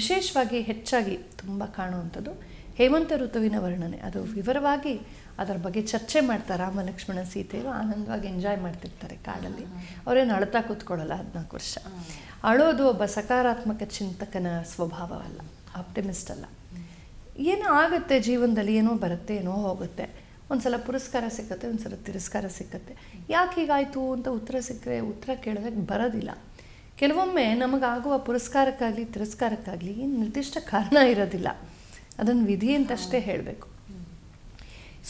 ವಿಶೇಷವಾಗಿ ಹೆಚ್ಚಾಗಿ ತುಂಬ ಕಾಣುವಂಥದ್ದು ಹೇಮಂತ ಋತುವಿನ ವರ್ಣನೆ. ಅದು ವಿವರವಾಗಿ ಅದರ ಬಗ್ಗೆ ಚರ್ಚೆ ಮಾಡ್ತಾರೆ ರಾಮ ಲಕ್ಷ್ಮಣ ಸೀತೆಯರು ಆನಂದವಾಗಿ ಎಂಜಾಯ್ ಮಾಡ್ತಿರ್ತಾರೆ ಕಾಡಲ್ಲಿ. ಅವರೇನು ಅಳ್ತಾ ಕೂತ್ಕೊಳ್ಳಲ್ಲ ಹದಿನಾಲ್ಕು ವರ್ಷ. ಅಳೋದು ಒಬ್ಬ ಸಕಾರಾತ್ಮಕ ಚಿಂತಕನ ಸ್ವಭಾವವಲ್ಲ ಆಪ್ಟಿಮಿಸ್ಟ್ ಅಲ್ಲ. ಏನೋ ಆಗುತ್ತೆ ಜೀವನದಲ್ಲಿ, ಏನೋ ಬರುತ್ತೆ, ಏನೋ ಹೋಗುತ್ತೆ. ಒಂದ್ಸಲ ಪುರಸ್ಕಾರ ಸಿಕ್ಕತ್ತೆ, ಒಂದ್ಸಲ ತಿರಸ್ಕಾರ ಸಿಕ್ಕತ್ತೆ. ಯಾಕೆ ಹೀಗಾಯಿತು ಅಂತ ಉತ್ತರ ಸಿಕ್ಕರೆ ಉತ್ತರ ಕೇಳಿದಾಗ ಬರೋದಿಲ್ಲ. ಕೆಲವೊಮ್ಮೆ ನಮಗಾಗುವ ಪುರಸ್ಕಾರಕ್ಕಾಗಲಿ ತಿರಸ್ಕಾರಕ್ಕಾಗಲಿ ನಿರ್ದಿಷ್ಟ ಕಾರಣ ಇರೋದಿಲ್ಲ. ಅದನ್ನು ವಿಧಿ ಅಂತಷ್ಟೇ ಹೇಳಬೇಕು.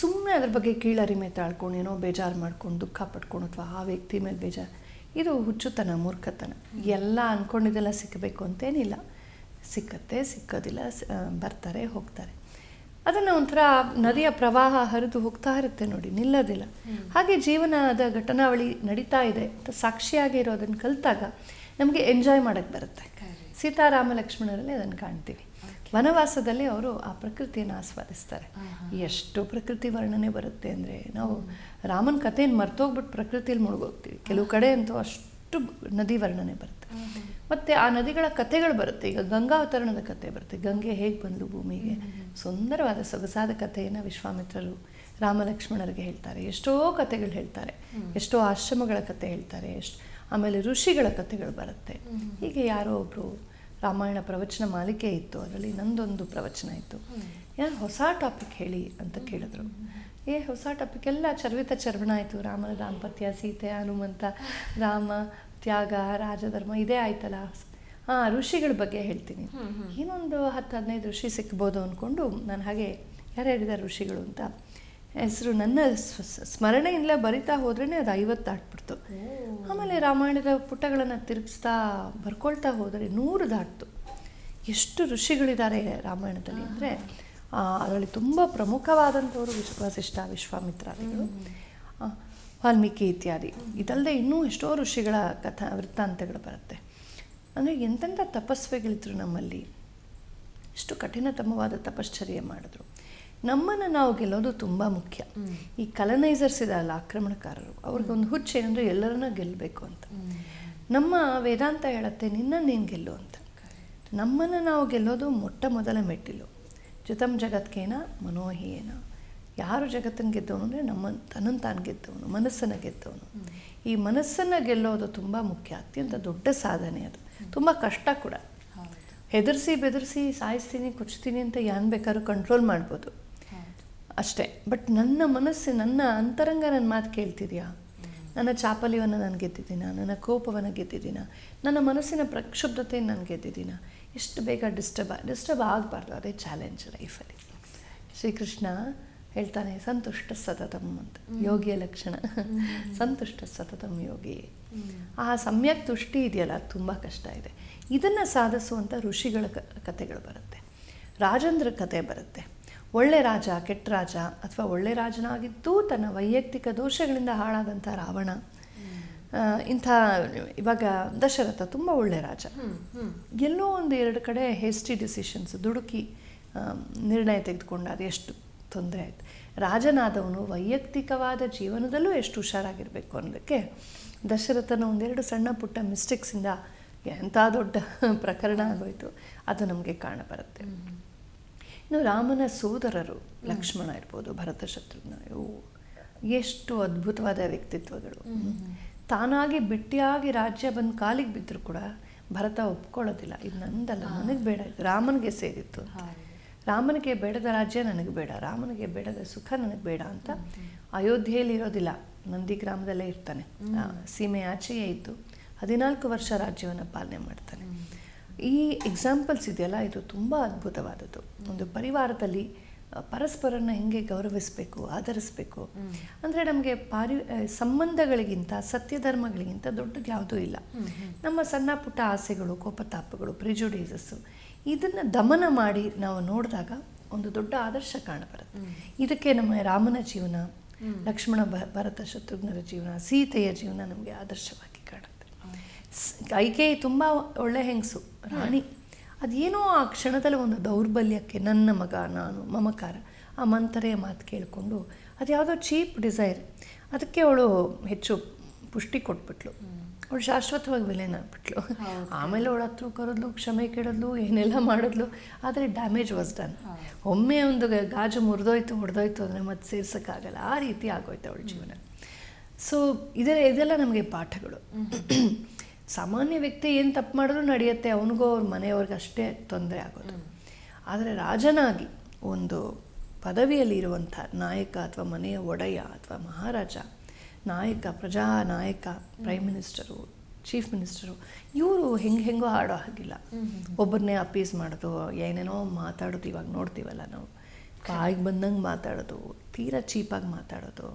ಸುಮ್ಮನೆ ಅದ್ರ ಬಗ್ಗೆ ಕೀಳರಿಮೆ ತಾಳ್ಕೊಂಡು ಏನೋ ಬೇಜಾರು ಮಾಡ್ಕೊಂಡು ದುಃಖ ಪಡ್ಕೊಂಡು ಅಥವಾ ಆ ವ್ಯಕ್ತಿ ಮೇಲೆ ಬೇಜಾರು ಇದು ಹುಚ್ಚುತನ ಮೂರ್ಖತನ. ಎಲ್ಲ ಅಂದ್ಕೊಂಡಿದ್ದೆಲ್ಲ ಸಿಕ್ಕಬೇಕು ಅಂತೇನಿಲ್ಲ. ಸಿಕ್ಕತ್ತೆ ಸಿಕ್ಕೋದಿಲ್ಲ ಬರ್ತಾರೆ ಹೋಗ್ತಾರೆ. ಅದನ್ನು ಒಂಥರ ನದಿಯ ಪ್ರವಾಹ ಹರಿದು ಹೋಗ್ತಾ ಇರುತ್ತೆ ನೋಡಿ ನಿಲ್ಲೋದಿಲ್ಲ. ಹಾಗೆ ಜೀವನದ ಘಟನಾವಳಿ ನಡೀತಾ ಇದೆ ಅಂತ ಸಾಕ್ಷಿಯಾಗಿ ಇರೋದನ್ನು ಕಲಿತಾಗ ನಮಗೆ ಎಂಜಾಯ್ ಮಾಡೋಕ್ಕೆ ಬರುತ್ತೆ. ಸೀತಾರಾಮ ಲಕ್ಷ್ಮಣರಲ್ಲಿ ಅದನ್ನು ಕಾಣ್ತೀವಿ. ವನವಾಸದಲ್ಲಿ ಅವರು ಆ ಪ್ರಕೃತಿಯನ್ನು ಆಸ್ವಾದಿಸ್ತಾರೆ. ಎಷ್ಟು ಪ್ರಕೃತಿ ವರ್ಣನೆ ಬರುತ್ತೆ ಅಂದರೆ ನಾವು ರಾಮನ ಕಥೆಯನ್ನು ಮರ್ತೋಗ್ಬಿಟ್ಟು ಪ್ರಕೃತಿಯಲ್ಲಿ ಮುಳುಗೋಗ್ತೀವಿ. ಕೆಲವು ಕಡೆ ಅಂತೂ ಅಷ್ಟು ನದಿ ವರ್ಣನೆ ಬರುತ್ತೆ. ಮತ್ತು ಆ ನದಿಗಳ ಕಥೆಗಳು ಬರುತ್ತೆ. ಈಗ ಗಂಗಾವತರಣದ ಕಥೆ ಬರುತ್ತೆ. ಗಂಗೆ ಹೇಗೆ ಬಂದು ಭೂಮಿಗೆ? ಸುಂದರವಾದ ಸೊಗಸಾದ ಕಥೆಯನ್ನು ವಿಶ್ವಾಮಿತ್ರರು ರಾಮಲಕ್ಷ್ಮಣರಿಗೆ ಹೇಳ್ತಾರೆ. ಎಷ್ಟೋ ಕಥೆಗಳು ಹೇಳ್ತಾರೆ. ಎಷ್ಟೋ ಆಶ್ರಮಗಳ ಕಥೆ ಹೇಳ್ತಾರೆ. ಎಷ್ಟು ಆಮೇಲೆ ಋಷಿಗಳ ಕಥೆಗಳು ಬರುತ್ತೆ. ಹೀಗೆ ಯಾರೋ ಒಬ್ಬರು ರಾಮಾಯಣ ಪ್ರವಚನ ಮಾಲಿಕೆ ಇತ್ತು ಅದರಲ್ಲಿ ನಂದೊಂದು ಪ್ರವಚನ ಇತ್ತು. ಯಾರು ಹೊಸ ಟಾಪಿಕ್ ಹೇಳಿ ಅಂತ ಕೇಳಿದ್ರು. ಏ ಹೊಸ ಟಾಪಿಕ್ ಎಲ್ಲ ಚರ್ವಿತ ಚರ್ವಣ ಆಯಿತು. ರಾಮನ ದಾಂಪತ್ಯ ಸೀತೆ ಹನುಮಂತ ರಾಮ ತ್ಯಾಗ ರಾಜಧರ್ಮ ಇದೇ ಆಯ್ತಲ್ಲ. ಹಾಂ ಋಷಿಗಳ ಬಗ್ಗೆ ಹೇಳ್ತೀನಿ. ಇನ್ನೊಂದು ಹತ್ತು ಹದಿನೈದು ಋಷಿ ಸಿಕ್ಬೋದು ಅಂದ್ಕೊಂಡು ನಾನು ಹಾಗೆ ಯಾರು ಹೇಳಿದ್ದಾರೆ ಋಷಿಗಳು ಅಂತ. ಹೆಸರು ನನ್ನ ಸ್ಮರಣೆಯಿಂದಲೇ ಬರಿತಾ ಹೋದ್ರೇ ಅದು ಐವತ್ತು ದಾಟ್ಬಿಡ್ತು ಆಮೇಲೆ ರಾಮಾಯಣದ ಪುಟಗಳನ್ನು ತಿರುಗಿಸ್ತಾ ಬರ್ಕೊಳ್ತಾ ಹೋದರೆ ನೂರು ದಾಟ್ತು ಎಷ್ಟು ಋಷಿಗಳಿದ್ದಾರೆ ರಾಮಾಯಣದಲ್ಲಿ ಅಂದರೆ ಅದರಲ್ಲಿ ತುಂಬ ಪ್ರಮುಖವಾದಂಥವರು ವಿಶ್ವಾಸಿಷ್ಠ ವಿಶ್ವಾಮಿತ್ರಾದಿಗಳು ವಾಲ್ಮೀಕಿ ಇತ್ಯಾದಿ. ಇದಲ್ಲದೆ ಇನ್ನೂ ಎಷ್ಟೋ ಋಷಿಗಳ ಕಥಾ ವೃತ್ತಾಂತಗಳು ಬರುತ್ತೆ. ಅಂದರೆ ಎಂತೆಂಥ ತಪಸ್ವಿಗಳಿದ್ರು ನಮ್ಮಲ್ಲಿ. ಎಷ್ಟು ಕಠಿಣತಮವಾದ ತಪಶ್ಚರ್ಯ ಮಾಡಿದ್ರು. ನಮ್ಮನ್ನು ನಾವು ಗೆಲ್ಲೋದು ತುಂಬ ಮುಖ್ಯ. ಈ ಕಲನೈಸರ್ಸ್ ಇದಲ್ಲ ಆಕ್ರಮಣಕಾರರು ಅವ್ರಿಗೆ ಒಂದು ಹುಚ್ಚು ಏನಂದರೆ ಎಲ್ಲರನ್ನ ಗೆಲ್ಲಬೇಕು ಅಂತ. ನಮ್ಮ ವೇದಾಂತ ಹೇಳುತ್ತೆ ನಿನ್ನ ನೀನು ಗೆಲ್ಲು ಅಂತ. ನಮ್ಮನ್ನು ನಾವು ಗೆಲ್ಲೋದು ಮೊಟ್ಟ ಮೊದಲ ಮೆಟ್ಟಿಲು. ಜುತಂ ಜಗತ್ಕೇನ ಮನೋಹಿಯೇನ. ಯಾರು ಜಗತ್ತನ್ನ ಗೆದ್ದವನು ಅಂದರೆ ನಮ್ಮ ತನ್ನ ತಾನು ಗೆದ್ದವನು ಮನಸ್ಸನ್ನು ಗೆದ್ದವನು. ಈ ಮನಸ್ಸನ್ನು ಗೆಲ್ಲೋದು ತುಂಬ ಮುಖ್ಯ ಅತ್ಯಂತ ದೊಡ್ಡ ಸಾಧನೆ ಅದು. ತುಂಬ ಕಷ್ಟ ಕೂಡ. ಹೆದರ್ಸಿ ಬೆದರಿಸಿ ಸಾಯಿಸ್ತೀನಿ ಕುಚ್ತೀನಿ ಅಂತ ಯಾನ್ ಬೇಕಾದ್ರೂ ಕಂಟ್ರೋಲ್ ಮಾಡ್ಬೋದು. ಅಷ್ಟೇ. ಬಟ್ ನನ್ನ ಮನಸ್ಸು ನನ್ನ ಅಂತರಂಗ ನನ್ನ ಮಾತು ಕೇಳ್ತಿದ್ಯಾ? ನನ್ನ ಚಾಪಲ್ಯವನ್ನು ನಾನು ಗೆದ್ದಿದ್ದೀನ? ನನ್ನ ಕೋಪವನ್ನು ಗೆದ್ದಿದ್ದೀನ? ನನ್ನ ಮನಸ್ಸಿನ ಪ್ರಕ್ಷುಬ್ಧತೆಯನ್ನು ನಾನು ಗೆದ್ದಿದ್ದೀನ? ಎಷ್ಟು ಬೇಗ ಡಿಸ್ಟರ್ಬ್ ಡಿಸ್ಟರ್ಬ್ ಆಗಬಾರ್ದು ಅದೇ ಚಾಲೆಂಜ್ ಲೈಫಲ್ಲಿ ಶ್ರೀಕೃಷ್ಣ ಹೇಳ್ತಾನೆ ಸಂತುಷ್ಟ ಸತತಂ ಅಂತ. ಯೋಗಿಯ ಲಕ್ಷಣ. ಸಂತುಷ್ಟ ಸತತಂ ಯೋಗಿ. ಆ ಸಮ್ಯಕ್ ತುಷ್ಟಿ ಇದೆಯಲ್ಲ ಅದು ತುಂಬ ಕಷ್ಟ ಇದೆ. ಇದನ್ನು ಸಾಧಿಸುವಂಥ ಋಷಿಗಳ ಕ ಕಥೆಗಳು ಬರುತ್ತೆ. ರಾಜೇಂದ್ರ ಕತೆ ಬರುತ್ತೆ. ಒಳ್ಳೆ ರಾಜ ಕೆಟ್ಟ ರಾಜ ಅಥವಾ ಒಳ್ಳೆ ರಾಜನಾಗಿದ್ದು ತನ್ನ ವೈಯಕ್ತಿಕ ದೋಷಗಳಿಂದ ಹಾಳಾದಂಥ ರಾವಣ. ಇಂಥ ಇವಾಗ ದಶರಥ ತುಂಬ ಒಳ್ಳೆ ರಾಜ. ಎಲ್ಲೋ ಒಂದು ಎರಡು ಕಡೆ ಹೆಸ್ಟಿ ಡಿಸಿಷನ್ಸ್ ದುಡುಕಿ ನಿರ್ಣಯ ತೆಗೆದುಕೊಂಡ ಅದು ಎಷ್ಟು ತೊಂದರೆ ಆಯಿತು. ರಾಜನಾದವನು ವೈಯಕ್ತಿಕವಾದ ಜೀವನದಲ್ಲೂ ಎಷ್ಟು ಹುಷಾರಾಗಿರಬೇಕು ಅನ್ನೋದಕ್ಕೆ ದಶರಥನ ಒಂದೆರಡು ಸಣ್ಣ ಪುಟ್ಟ ಮಿಸ್ಟೇಕ್ಸಿಂದ ಎಂಥ ದೊಡ್ಡ ಪ್ರಕರಣ ಆಗೋಯಿತು ಅದು ನಮಗೆ ಕಾಣಬರುತ್ತೆ ಇನ್ನು ರಾಮನ ಸೋದರರು ಲಕ್ಷ್ಮಣ ಇರ್ಬೋದು ಭರತ ಶತ್ರುಘ್ನ ಇವು ಎಷ್ಟು ಅದ್ಭುತವಾದ ವ್ಯಕ್ತಿತ್ವಗಳು. ತಾನಾಗಿ ಬಿಟ್ಟಿಯಾಗಿ ರಾಜ್ಯ ಬಂದು ಕಾಲಿಗೆ ಬಿದ್ದರೂ ಕೂಡ ಭರತ ಒಪ್ಕೊಳ್ಳೋದಿಲ್ಲ. ಇದು ನಂದಲ್ಲ ನನಗೆ ಬೇಡ ರಾಮನಿಗೆ ಸೇರಿತ್ತು ರಾಮನಿಗೆ ಬೇಡದ ರಾಜ್ಯ ನನಗೆ ಬೇಡ. ರಾಮನಿಗೆ ಬೇಡದ ಸುಖ ನನಗೆ ಬೇಡ ಅಂತ ಅಯೋಧ್ಯೆಯಲ್ಲಿ ಇರೋದಿಲ್ಲ. ನಂದಿ ಗ್ರಾಮದಲ್ಲೇ ಇರ್ತಾನೆ. ಸೀಮೆ ಆಚೆಯೇ ಇದ್ದು ಹದಿನಾಲ್ಕು ವರ್ಷ ರಾಜ್ಯವನ್ನು ಪಾಲನೆ ಮಾಡ್ತಾನೆ. ಈ ಎಕ್ಸಾಂಪಲ್ಸ್ ಇದೆಯಲ್ಲ ಇದು ತುಂಬ ಅದ್ಭುತವಾದದ್ದು. ಒಂದು ಪರಿವಾರದಲ್ಲಿ ಪರಸ್ಪರನ ಹೆಂಗೆ ಗೌರವಿಸಬೇಕು ಆಧರಿಸಬೇಕು ಅಂದರೆ ನಮಗೆ ಪಾರಿ ಸಂಬಂಧಗಳಿಗಿಂತ ಸತ್ಯ ಧರ್ಮಗಳಿಗಿಂತ ದೊಡ್ಡದು ಯಾವುದೂ ಇಲ್ಲ. ನಮ್ಮ ಸಣ್ಣ ಪುಟ್ಟ ಆಸೆಗಳು ಕೋಪತಾಪಗಳು ಪ್ರಿಜುಡೀಸಸ್ಸು ಇದನ್ನು ದಮನ ಮಾಡಿ ನಾವು ನೋಡಿದಾಗ ಒಂದು ದೊಡ್ಡ ಆದರ್ಶ ಕಾಣಬರುತ್ತೆ ಇದಕ್ಕೆ ನಮ್ಮ ರಾಮನ ಜೀವನ ಲಕ್ಷ್ಮಣ ಭರತ ಶತ್ರುಘ್ನರ ಜೀವನ ಸೀತೆಯ ಜೀವನ ನಮಗೆ ಆದರ್ಶವಾಗಿ ಕಾಣುತ್ತೆ ಸ್- ಕೈಕೇಯಿ ತುಂಬ ಒಳ್ಳೆ ಹೆಂಗಸು ರಾಣಿ. ಅದೇನೋ ಆ ಕ್ಷಣದಲ್ಲಿ ಒಂದು ದೌರ್ಬಲ್ಯಕ್ಕೆ ನನ್ನ ಮಗ ನಾನು ಮಮಕಾರ ಆ ಮಂತರೆಯ ಮಾತು ಕೇಳಿಕೊಂಡು ಅದು ಯಾವುದೋ ಚೀಪ್ ಡಿಸೈರ್. ಅದಕ್ಕೆ ಅವಳು ಹೆಚ್ಚು ಪುಷ್ಟಿ ಕೊಟ್ಬಿಟ್ಲು. ಅವಳು ಶಾಶ್ವತವಾಗಿ ವಿಲೇನ್ ಆಗ್ಬಿಟ್ಲು. ಆಮೇಲೆ ಅವಳು ಹತ್ರ ಕರೆದ್ಲು ಕ್ಷಮೆ ಕೇಳಿದ್ಲು ಏನೆಲ್ಲ ಮಾಡಿದ್ಲು ಆದರೆ ಡ್ಯಾಮೇಜ್ ವಾಸ್ ಡನ್. ಒಮ್ಮೆ ಒಂದು ಗಾಜು ಮುರಿದೋಯ್ತು ಹೊಡೆದೋಯ್ತು ಅಂದರೆ ಮತ್ತೆ ಸೇರ್ಸೋಕ್ಕಾಗಲ್ಲ. ಆ ರೀತಿ ಆಗೋಯ್ತು ಅವಳ ಜೀವನ. ಸೊ ಇದೆಲ್ಲ ಇದೆಲ್ಲ ನಮಗೆ ಪಾಠಗಳು. ಸಾಮಾನ್ಯ ವ್ಯಕ್ತಿ ಏನು ತಪ್ಪು ಮಾಡಿದ್ರು ನಡೆಯುತ್ತೆ ಅವನಿಗೂ ಅವ್ರ ಮನೆಯವ್ರಿಗೆ ಅಷ್ಟೇ ತೊಂದರೆ ಆಗೋದು. ಆದರೆ ರಾಜನಾಗಿ ಒಂದು ಪದವಿಯಲ್ಲಿ ಇರುವಂಥ ನಾಯಕ ಅಥವಾ ಮನೆಯ ಒಡೆಯ ಅಥವಾ ಮಹಾರಾಜ ನಾಯಕ ಪ್ರಜಾ ನಾಯಕ ಪ್ರೈಮ್ ಮಿನಿಸ್ಟರು ಚೀಫ್ ಮಿನಿಸ್ಟರು ಇವರು ಹೆಂಗೆ ಹೆಂಗೋ ಆಡೋ ಹಾಗಿಲ್ಲ. ಒಬ್ಬರನ್ನೇ ಅಪೀಸ್ ಮಾಡೋದು ಏನೇನೋ ಮಾತಾಡೋದು ಇವಾಗ ನೋಡ್ತೀವಲ್ಲ ನಾವು. ಕಾಯಿಗೆ ಬಂದಂಗೆ ಮಾತಾಡೋದು ತೀರಾ ಚೀಪಾಗಿ ಮಾತಾಡೋದು.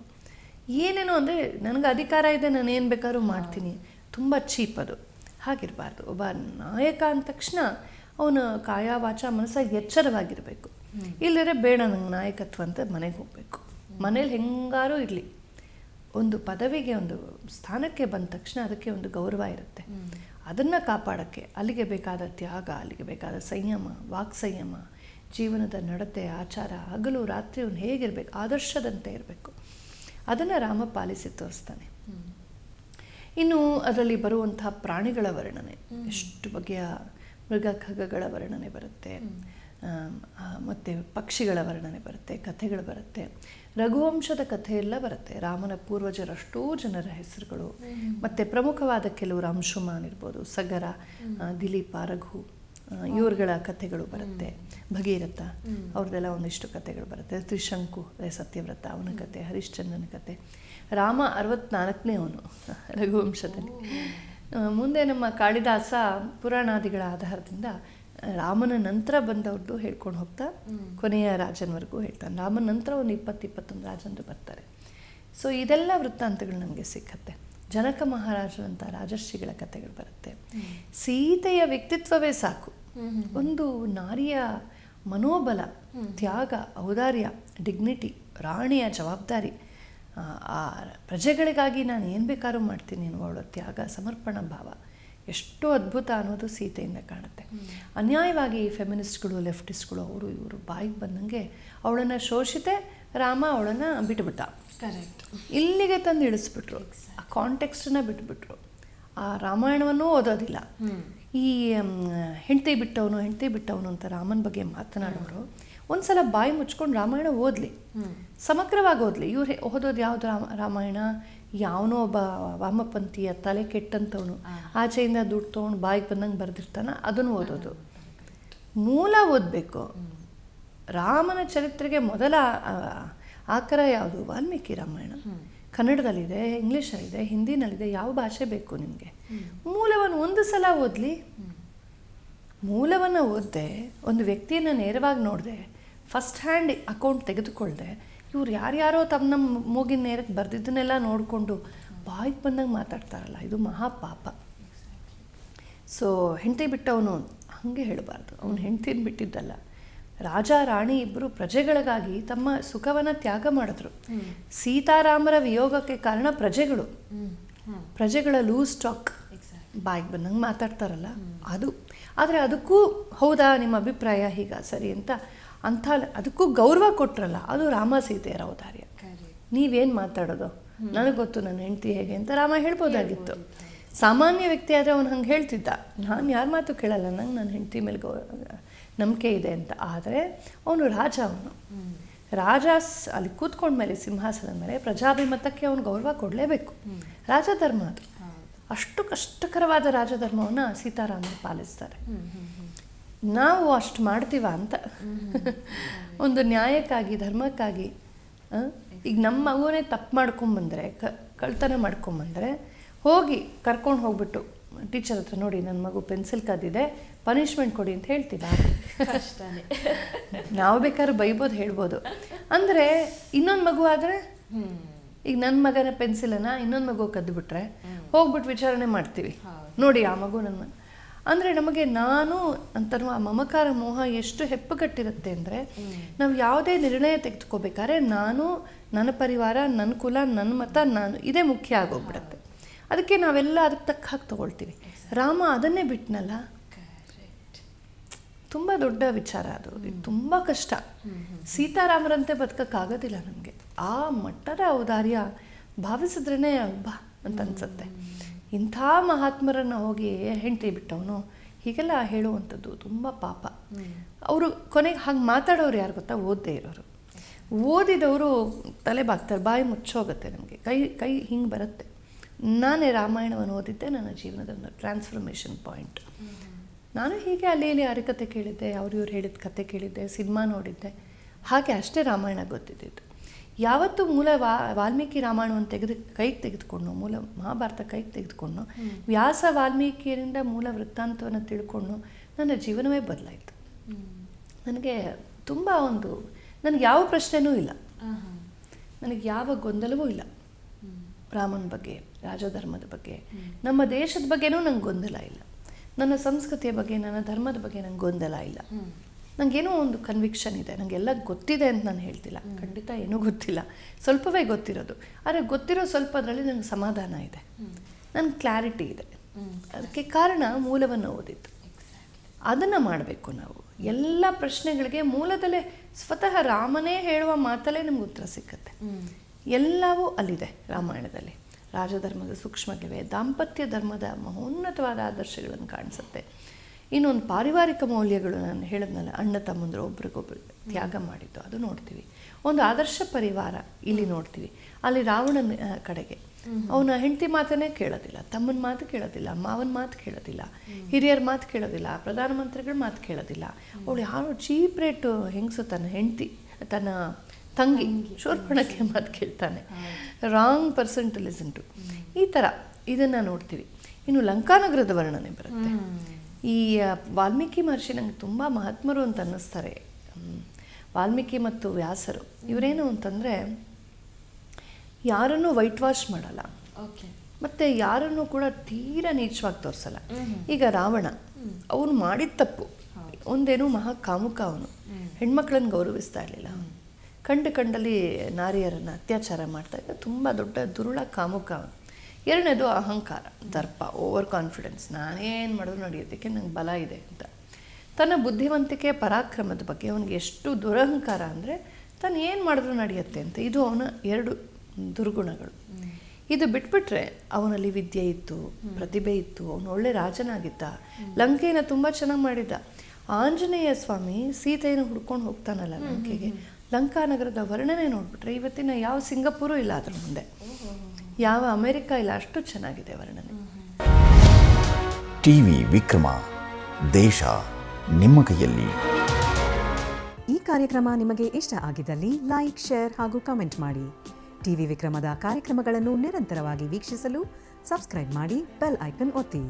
ಏನೇನೋ ಅಂದರೆ ನನಗೆ ಅಧಿಕಾರ ಇದೆ ನಾನು ಏನು ಬೇಕಾದ್ರೂ ಮಾಡ್ತೀನಿ. ತುಂಬ ಚೀಪ್ ಅದು. ಹಾಗಿರಬಾರ್ದು. ಒಬ್ಬ ನಾಯಕ ಅಂದ ತಕ್ಷಣ ಅವನು ಕಾಯ ವಾಚ ಮನಸ್ಸ ಎಚ್ಚರವಾಗಿರಬೇಕು. ಇಲ್ಲದ್ರೆ ಬೇಡ ನಂಗೆ ನಾಯಕತ್ವ ಅಂತ ಮನೆಗೆ ಹೋಗಬೇಕು. ಮನೇಲಿ ಹೆಂಗಾರೂ ಇರಲಿ. ಒಂದು ಪದವಿಗೆ ಒಂದು ಸ್ಥಾನಕ್ಕೆ ಬಂದ ತಕ್ಷಣ ಅದಕ್ಕೆ ಒಂದು ಗೌರವ ಇರುತ್ತೆ. ಅದನ್ನು ಕಾಪಾಡೋಕ್ಕೆ ಅಲ್ಲಿಗೆ ಬೇಕಾದ ತ್ಯಾಗ, ಅಲ್ಲಿಗೆ ಬೇಕಾದ ಸಂಯಮ, ವಾಕ್ ಸಂಯಮ, ಜೀವನದ ನಡತೆ, ಆಚಾರ, ಹಗಲು, ರಾತ್ರಿ, ಅವನು ಹೇಗಿರಬೇಕು? ಆದರ್ಶದಂತೆ ಇರಬೇಕು. ಅದನ್ನು ರಾಮ ಪಾಲಿಸಿ ತೋರಿಸ್ತಾನೆ. ಇನ್ನು ಅದರಲ್ಲಿ ಬರುವಂತಹ ಪ್ರಾಣಿಗಳ ವರ್ಣನೆ. ಎಷ್ಟು ಬಗೆಯ ಮೃಗ ಖಗಗಳ ವರ್ಣನೆ ಬರುತ್ತೆ. ಮತ್ತೆ ಪಕ್ಷಿಗಳ ವರ್ಣನೆ ಬರುತ್ತೆ ಕಥೆಗಳು ಬರುತ್ತೆ. ರಘುವಂಶದ ಕಥೆ ಎಲ್ಲ ಬರುತ್ತೆ. ರಾಮನ ಪೂರ್ವಜರಷ್ಟೋ ಜನರ ಹೆಸರುಗಳು. ಮತ್ತೆ ಪ್ರಮುಖವಾದ ಕೆಲವರು ಅಂಶುಮಾನ್ ಇರ್ಬೋದು ಸಗರ ದಿಲೀಪ ರಘು ಇವರುಗಳ ಕಥೆಗಳು ಬರುತ್ತೆ. ಭಗೀರಥ ಅವ್ರದ್ದೆಲ್ಲ ಒಂದಿಷ್ಟು ಕಥೆಗಳು ಬರುತ್ತೆ. ತ್ರಿಶಂಕು ಅದೇ ಸತ್ಯವ್ರತ ಅವನ ಕತೆ ಹರಿಶ್ಚಂದ್ರನ ಕತೆ. ರಾಮ ಅರವತ್ನಾಲ್ಕನೇ ಅವನು ರಘುವಂಶದಲ್ಲಿ. ಮುಂದೆ ನಮ್ಮ ಕಾಳಿದಾಸ ಪುರಾಣಾದಿಗಳ ಆಧಾರದಿಂದ ರಾಮನ ನಂತರ ಬಂದವ್ರದ್ದು ಹೇಳ್ಕೊಂಡು ಹೋಗ್ತಾ ಕೊನೆಯ ರಾಜನವರೆಗೂ ಹೇಳ್ತಾನೆ. ರಾಮನ ನಂತರ ಒಂದು ಇಪ್ಪತ್ತು ಇಪ್ಪತ್ತೊಂದು ರಾಜನರು ಬರ್ತಾರೆ. ಸೊ ಇದೆಲ್ಲ ವೃತ್ತಾಂತಗಳು ನಮಗೆ ಸಿಕ್ಕತ್ತೆ. ಜನಕ ಮಹಾರಾಜರಂಥ ರಾಜರ್ಷಿಗಳ ಕಥೆಗಳು ಬರುತ್ತೆ. ಸೀತೆಯ ವ್ಯಕ್ತಿತ್ವವೇ ಸಾಕು. ಒಂದು ನಾರಿಯ ಮನೋಬಲ ತ್ಯಾಗ ಔದಾರ್ಯ ಡಿಗ್ನಿಟಿ ರಾಣಿಯ ಜವಾಬ್ದಾರಿ ಆ, ಪ್ರಜೆಗಳಿಗಾಗಿ ನಾನು ಏನು ಬೇಕಾದ್ರೂ ಮಾಡ್ತೀನಿ ಅನ್ನುವಳು ಅವಳ ತ್ಯಾಗ ಸಮರ್ಪಣಾ ಭಾವ. ಎಷ್ಟು ಅದ್ಭುತ ಅನ್ನೋದು ಸೀತೆಯಿಂದ ಕಾಣುತ್ತೆ. ಅನ್ಯಾಯವಾಗಿ ಫೆಮಿನಿಸ್ಟ್ಗಳು ಲೆಫ್ಟಿಸ್ಟ್ಗಳು ಅವರು ಇವರು ಬಾಯಿಗೆ ಬಂದಂಗೆ ಅವಳನ್ನು ಶೋಷಿತೆ ರಾಮ ಅವಳನ್ನು ಬಿಟ್ಬಿಟ್ಟ. ಕರೆಕ್ಟ್ ಇಲ್ಲಿಗೆ ತಂದು ಇಳಿಸ್ಬಿಟ್ರು. ಆ ಕಾಂಟೆಕ್ಸ್ಟನ್ನ ಬಿಟ್ಬಿಟ್ರು. ಆ ರಾಮಾಯಣವನ್ನೂ ಓದೋದಿಲ್ಲ. ಈ ಹೆಂಡತಿ ಬಿಟ್ಟವನು ಹೆಂಡತಿ ಬಿಟ್ಟವನು ಅಂತ ರಾಮನ ಬಗ್ಗೆ ಮಾತನಾಡೋರು. ಒಂದ್ಸಲ ಬಾಯಿ ಮುಚ್ಕೊಂಡು ರಾಮಾಯಣ ಓದಲಿ. ಸಮಗ್ರವಾಗಿ ಓದಲಿ. ಇವ್ರು ಓದೋದು ಯಾವುದು ರಾಮ ರಾಮಾಯಣ? ಯಾವನೋ ಒಬ್ಬ ವಾಮಪಂಥೀಯ ತಲೆ ಕೆಟ್ಟಂಥವನು ಆಚೆಯಿಂದ ದುಡ್ಡು ತೊಗೊಂಡು ಬಾಯಿಗೆ ಬಂದಂಗೆ ಬರ್ದಿರ್ತಾನ ಅದನ್ನು ಓದೋದು. ಮೂಲ ಓದಬೇಕು. ರಾಮನ ಚರಿತ್ರೆಗೆ ಮೊದಲ ಆಕರ ಯಾವುದು? ವಾಲ್ಮೀಕಿ ರಾಮಾಯಣ. ಕನ್ನಡದಲ್ಲಿದೆ ಇಂಗ್ಲೀಷಲ್ಲಿದೆ ಹಿಂದಿನಲ್ಲಿದೆ ಯಾವ ಭಾಷೆ ಬೇಕು ನಿಮಗೆ? ಮೂಲವನ್ನು ಒಂದು ಸಲ ಓದಲಿ. ಮೂಲವನ್ನು ಓದದೆ ಒಂದು ವ್ಯಕ್ತಿಯನ್ನು ನೇರವಾಗಿ ನೋಡಿದೆ ಫಸ್ಟ್ ಹ್ಯಾಂಡ್ ಅಕೌಂಟ್ ತೆಗೆದುಕೊಳ್ಳದೆ ಇವ್ರು ಯಾರ್ಯಾರೋ ತಮ್ಮ ನಮ್ಮ ಮೂಗಿನ ನೇರಕ್ಕೆ ಬರೆದಿದ್ದನ್ನೆಲ್ಲ ನೋಡಿಕೊಂಡು ಬಾಯಿಗೆ ಬಂದಂಗೆ ಮಾತಾಡ್ತಾರಲ್ಲ ಇದು ಮಹಾಪಾಪ. ಸೊ ಹೆಂಡತಿ ಬಿಟ್ಟವನು ಹಾಗೆ ಹೇಳಬಾರ್ದು. ಅವನು ಹೆಂಡತಿನ ಬಿಟ್ಟಿದ್ದಲ್ಲ. ರಾಜ ರಾಣಿ ಇಬ್ಬರು ಪ್ರಜೆಗಳಿಗಾಗಿ ತಮ್ಮ ಸುಖವನ್ನು ತ್ಯಾಗ ಮಾಡಿದ್ರು. ಸೀತಾರಾಮರ ವಿಯೋಗಕ್ಕೆ ಕಾರಣ ಪ್ರಜೆಗಳು. ಪ್ರಜೆಗಳ ಲೂಸ್ ಸ್ಟಾಕ್ ಬಾಯಿಗೆ ಬಂದಂಗೆ ಮಾತಾಡ್ತಾರಲ್ಲ ಅದು. ಆದರೆ ಅದಕ್ಕೂ ಹೌದಾ ನಿಮ್ಮ ಅಭಿಪ್ರಾಯ? ಹೀಗ ಸರಿ ಅಂತ ಅಂಥ ಅದಕ್ಕೂ ಗೌರವ ಕೊಟ್ರಲ್ಲ ಅದು ರಾಮ ಸೀತೆಯರ ಔದಾರ್ಯ. ನೀವೇನು ಮಾತಾಡೋದು? ನನಗೆ ಗೊತ್ತು ನನ್ನ ಹೆಂಡತಿ ಹೇಗೆ ಅಂತ ರಾಮ ಹೇಳ್ಬೋದಾಗಿತ್ತು. ಸಾಮಾನ್ಯ ವ್ಯಕ್ತಿ ಆದರೆ ಅವನು ಹಂಗೆ ಹೇಳ್ತಿದ್ದ. ನಾನು ಯಾರ ಮಾತು ಕೇಳಲ್ಲ ನಂಗೆ ನನ್ನ ಹೆಂಡತಿ ಮೇಲೆ ಗೌ ನಂಬಿಕೆ ಇದೆ ಅಂತ. ಆದರೆ ಅವನು ರಾಜ ಅವನು. ರಾಜ ಅಲ್ಲಿ ಅಲ್ಲಿ ಕೂತ್ಕೊಂಡ್ಮೇಲೆ ಸಿಂಹಾಸನದ ಮೇಲೆ ಪ್ರಜಾಭಿಮತಕ್ಕೆ ಅವನು ಗೌರವ ಕೊಡಲೇಬೇಕು. ರಾಜಧರ್ಮ ಅದು. ಅಷ್ಟು ಕಷ್ಟಕರವಾದ ರಾಜಧರ್ಮವನ್ನು ಸೀತಾರಾಮರು ಪಾಲಿಸ್ತಾರೆ. ನಾವು ಅಷ್ಟು ಮಾಡ್ತೀವ ಅಂತ. ಒಂದು ನ್ಯಾಯಕ್ಕಾಗಿ ಧರ್ಮಕ್ಕಾಗಿ ಈಗ ನಮ್ಮ ಮಗುವೇ ತಪ್ಪು ಮಾಡ್ಕೊಂಬಂದ್ರೆ ಕ ಕಳ್ತನ ಮಾಡ್ಕೊಂಬಂದ್ರೆ ಹೋಗಿ ಕರ್ಕೊಂಡು ಹೋಗ್ಬಿಟ್ಟು ಟೀಚರ್ ಹತ್ರ ನೋಡಿ ನನ್ನ ಮಗು ಪೆನ್ಸಿಲ್ ಕದ್ದಿದೆ ಪನಿಷ್ಮೆಂಟ್ ಕೊಡಿ ಅಂತ ಹೇಳ್ತೀರಾ? ನಾವು ಬೇಕಾದ್ರೆ ಬೈಬೋದು ಹೇಳ್ಬೋದು. ಅಂದರೆ ಇನ್ನೊಂದು ಮಗು ಆದರೆ ಈಗ ನನ್ನ ಮಗನ ಪೆನ್ಸಿಲನ್ನು ಇನ್ನೊಂದು ಮಗು ಕದ್ದುಬಿಟ್ರೆ ಹೋಗ್ಬಿಟ್ಟು ವಿಚಾರಣೆ ಮಾಡ್ತೀವಿ. ನೋಡಿ ಆ ಮಗು ನನ್ನ ಅಂದರೆ ನಮಗೆ ನಾನು ಅಂತ ಆ ಮಮಕಾರ ಮೋಹ ಎಷ್ಟು ಹೆಪ್ಪುಗಟ್ಟಿರುತ್ತೆ ಅಂದರೆ ನಾವು ಯಾವುದೇ ನಿರ್ಣಯ ತೆಗೆದುಕೋಬೇಕಾದ್ರೆ ನಾನು ನನ್ನ ಪರಿವಾರ ನನ್ನ ಕುಲ ನನ್ನ ಮತ ನಾನು ಇದೇ ಮುಖ್ಯ ಆಗೋಗ್ಬಿಡುತ್ತೆ. ಅದಕ್ಕೆ ನಾವೆಲ್ಲ ಅದಕ್ಕೆ ತಕ್ಕ ಹಾಕಿ ತಗೊಳ್ತೀವಿ. ರಾಮ ಅದನ್ನೇ ಬಿಟ್ನಲ್ಲ? ತುಂಬ ದೊಡ್ಡ ವಿಚಾರ ಅದು. ತುಂಬ ಕಷ್ಟ. ಸೀತಾರಾಮರಂತೆ ಬದುಕೋಕ್ಕಾಗೋದಿಲ್ಲ ನಮಗೆ. ಆ ಮಟ್ಟದ ಔದಾರ್ಯ ಭಾವಿಸಿದ್ರೇ ಬಾ ಅಂತ ಅನ್ಸುತ್ತೆ. ಇಂಥ ಮಹಾತ್ಮರನ್ನು ಹೋಗಿ ಹೆಂಡತಿ ಬಿಟ್ಟವನು ಹೀಗೆಲ್ಲ ಹೇಳುವಂಥದ್ದು ತುಂಬ ಪಾಪ. ಅವರು ಕೊನೆಗೆ ಹಾಗೆ ಮಾತಾಡೋರು ಯಾರು ಗೊತ್ತಾ? ಓದದೇ ಇರೋರು. ಓದಿದವರು ತಲೆ ಬಾಗ್ತಾರೆ ಬಾಯಿ ಮುಚ್ಚೋಗುತ್ತೆ ನಮಗೆ. ಕೈ ಕೈ ಹಿಂಗೆ ಬರುತ್ತೆ. ನಾನೇ ರಾಮಾಯಣವನ್ನು ಓದಿದ್ದೆ ನನ್ನ ಜೀವನದ ಒಂದು ಟ್ರಾನ್ಸ್ಫರ್ಮೇಷನ್ ಪಾಯಿಂಟ್ ನಾನು ಹೀಗೆ ಅಲ್ಲಿ ಇಲ್ಲಿ ಹರಿಕತೆ ಕೇಳಿದ್ದೆ ಅವ್ರು ಇವ್ರು ಹೇಳಿದ ಕತೆ ಕೇಳಿದ್ದೆ ಸಿನಿಮಾ ನೋಡಿದ್ದೆ. ಹಾಗೆ ಅಷ್ಟೇ ರಾಮಾಯಣ ಗೊತ್ತಿದ್ದಿದ್ದು. ಯಾವತ್ತು ಮೂಲ ವಾ ವಾಲ್ಮೀಕಿ ರಾಮಾಯಣವನ್ನು ತೆಗೆದು ಕೈಗೆ ತೆಗೆದುಕೊಂಡು ಮೂಲ ಮಹಾಭಾರತ ಕೈಗೆ ತೆಗೆದುಕೊಂಡು ವ್ಯಾಸ ವಾಲ್ಮೀಕಿಯರಿಂದ ಮೂಲ ವೃತ್ತಾಂತವನ್ನು ತಿಳ್ಕೊಂಡು ನನ್ನ ಜೀವನವೇ ಬದಲಾಯಿತು. ನನಗೆ ತುಂಬ ಒಂದು ನನಗೆ ಯಾವ ಪ್ರಶ್ನೆನೂ ಇಲ್ಲ. ನನಗೆ ಯಾವ ಗೊಂದಲವೂ ಇಲ್ಲ. ರಾಮನ ಬಗ್ಗೆ ರಾಜಧರ್ಮದ ಬಗ್ಗೆ ನಮ್ಮ ದೇಶದ ಬಗ್ಗೆನೂ ನಂಗೆ ಗೊಂದಲ ಇಲ್ಲ. ನನ್ನ ಸಂಸ್ಕೃತಿಯ ಬಗ್ಗೆ ನನ್ನ ಧರ್ಮದ ಬಗ್ಗೆ ನಂಗೆ ಗೊಂದಲ ಇಲ್ಲ. ನನಗೇನೋ ಒಂದು ಕನ್ವಿಕ್ಷನ್ ಇದೆ. ನನಗೆಲ್ಲ ಗೊತ್ತಿದೆ ಅಂತ ನಾನು ಹೇಳ್ತಿಲ್ಲ. ಖಂಡಿತ ಏನೂ ಗೊತ್ತಿಲ್ಲ. ಸ್ವಲ್ಪವೇ ಗೊತ್ತಿರೋದು. ಆದರೆ ಗೊತ್ತಿರೋ ಸ್ವಲ್ಪ ಅದರಲ್ಲಿ ನನಗೆ ಸಮಾಧಾನ ಇದೆ. ನನಗೆ ಕ್ಲಾರಿಟಿ ಇದೆ. ಅದಕ್ಕೆ ಕಾರಣ ಮೂಲವನ್ನು ಓದಿದ್ದು. ಅದನ್ನು ಮಾಡಬೇಕು ನಾವು. ಎಲ್ಲ ಪ್ರಶ್ನೆಗಳಿಗೆ ಮೂಲದಲ್ಲೇ ಸ್ವತಃ ರಾಮನೇ ಹೇಳುವ ಮಾತಲ್ಲೇ ನಮ್ಗೆ ಉತ್ತರ ಸಿಕ್ಕತ್ತೆ. ಎಲ್ಲವೂ ಅಲ್ಲಿದೆ ರಾಮಾಯಣದಲ್ಲಿ. ರಾಜಧರ್ಮದ ಸೂಕ್ಷ್ಮಗಳಿವೆ ದಾಂಪತ್ಯ ಧರ್ಮದ ಮಹೋನ್ನತವಾದ ಆದರ್ಶಗಳನ್ನು ಕಾಣಿಸುತ್ತೆ. ಇನ್ನೊಂದು ಪಾರಿವಾರಿಕ ಮೌಲ್ಯಗಳು ನಾನು ಹೇಳಿದ್ನಲ್ಲ ಅಣ್ಣ ತಮ್ಮಂದ್ರೆ ಒಬ್ರಿಗೊಬ್ರು ತ್ಯಾಗ ಮಾಡಿದ್ದು ಅದು ನೋಡ್ತೀವಿ. ಒಂದು ಆದರ್ಶ ಪರಿವಾರ ಇಲ್ಲಿ ನೋಡ್ತೀವಿ. ಅಲ್ಲಿ ರಾವಣನ ಕಡೆಗೆ. ಅವನ ಹೆಂಡತಿ ಮಾತನ್ನೇ ಕೇಳೋದಿಲ್ಲ ತಮ್ಮನ ಮಾತು ಕೇಳೋದಿಲ್ಲ ಮಾವನ ಮಾತು ಕೇಳೋದಿಲ್ಲ ಹಿರಿಯರ ಮಾತು ಕೇಳೋದಿಲ್ಲ ಪ್ರಧಾನಮಂತ್ರಿಗಳ ಮಾತು ಕೇಳೋದಿಲ್ಲ. ಅವಳು ಯಾರೋ ಚೀಪ್ ರೇಟು ಹೆಂಗಸು ತನ್ನ ಹೆಂಡತಿ ತನ್ನ ತಂಗಿ ಶೋರ್ಪಣಕ್ಕೆ ಮಾತು ಕೇಳ್ತಾನೆ. Wrong person to listen to. ಈ ಥರ ಇದನ್ನು ನೋಡ್ತೀವಿ. ಇನ್ನು ಲಂಕಾನಗರದ ವರ್ಣನೆ ಬರುತ್ತೆ. ಈ ವಾಲ್ಮೀಕಿ ಮಹರ್ಷಿ ನಂಗೆ ತುಂಬ ಮಹಾತ್ಮರು ಅಂತ ಅನ್ನಿಸ್ತಾರೆ. ವಾಲ್ಮೀಕಿ ಮತ್ತು ವ್ಯಾಸರು. ಇವರೇನು ಅಂತಂದರೆ ಯಾರನ್ನೂ ವೈಟ್ ವಾಶ್ ಮಾಡಲ್ಲ. ಓಕೆ ಮತ್ತು ಯಾರನ್ನೂ ಕೂಡ ತೀರಾ ನೀಚವಾಗಿ ತೋರಿಸಲ್ಲ. ಈಗ ರಾವಣ ಅವನು ಮಾಡಿದ ತಪ್ಪು. ಒಂದೇನು ಮಹಾ ಕಾಮುಕ ಅವನು. ಹೆಣ್ಮಕ್ಳನ್ನ ಗೌರವಿಸ್ತಾ ಇರಲಿಲ್ಲ ಕಂಡು ಕಂಡಲ್ಲಿ ನಾರಿಯರನ್ನು ಅತ್ಯಾಚಾರ ಮಾಡ್ತಾ ಇದ್ದ. ತುಂಬ ದೊಡ್ಡ ದುರುಳ ಕಾಮುಕ ಅವನು. ಎರಡನೇದು ಅಹಂಕಾರ, ದರ್ಪ ಓವರ್ ಕಾನ್ಫಿಡೆನ್ಸ್ ನಾನೇನು ಮಾಡಿದ್ರು ನಡೆಯೋದಕ್ಕೆ ನಂಗೆ ಬಲ ಇದೆ ಅಂತ. ತನ್ನ ಬುದ್ಧಿವಂತಿಕೆ, ಪರಾಕ್ರಮದ ಬಗ್ಗೆ ಅವನಿಗೆ ಎಷ್ಟು ದುರಹಂಕಾರ ಅಂದರೆ ತಾನು ಏನು ಮಾಡಿದ್ರು ನಡೆಯುತ್ತೆ ಅಂತ. ಇದು ಅವನ ಎರಡು ದುರ್ಗುಣಗಳು. ಇದು ಬಿಟ್ಬಿಟ್ರೆ ಅವನಲ್ಲಿ ವಿದ್ಯೆ ಇತ್ತು, ಪ್ರತಿಭೆ ಇತ್ತು, ಅವನು ಒಳ್ಳೆ ರಾಜನಾಗಿದ್ದ ಲಂಕೆಯನ್ನು ತುಂಬ ಚೆನ್ನಾಗಿ ಮಾಡಿದ್ದ. ಆಂಜನೇಯ ಸ್ವಾಮಿ ಸೀತೆಯನ್ನು ಹುಡ್ಕೊಂಡು ಹೋಗ್ತಾನಲ್ಲ ಲಂಕೆಗೆ, ಲಂಕಾನಗರದ ವರ್ಣನೆ ನೋಡ್ಬಿಟ್ರೆ ಇವತ್ತಿನ ಯಾವ ಸಿಂಗಪೂರು ಇಲ್ಲ ಅದ್ರ ಮುಂದೆ. ಯಾವ ಅಮೆರಿಕ ಇಲ್ಲ ಅಷ್ಟು ಚೆನ್ನಾಗಿದೆ ವರ್ಣನೆ. ಟಿವಿ ವಿಕ್ರಮ ದೇಶ ನಿಮ್ಮ ಕೈಯಲ್ಲಿ. ಈ ಕಾರ್ಯಕ್ರಮ ನಿಮಗೆ ಇಷ್ಟ ಆಗಿದ್ದಲ್ಲಿ ಲೈಕ್ ಶೇರ್ ಹಾಗೂ ಕಮೆಂಟ್ ಮಾಡಿ. ಟಿವಿ ವಿಕ್ರಮದ ಕಾರ್ಯಕ್ರಮಗಳನ್ನು ನಿರಂತರವಾಗಿ ವೀಕ್ಷಿಸಲು ಸಬ್ಸ್ಕ್ರೈಬ್ ಮಾಡಿ ಬೆಲ್ ಐಕನ್ ಒತ್ತಿ.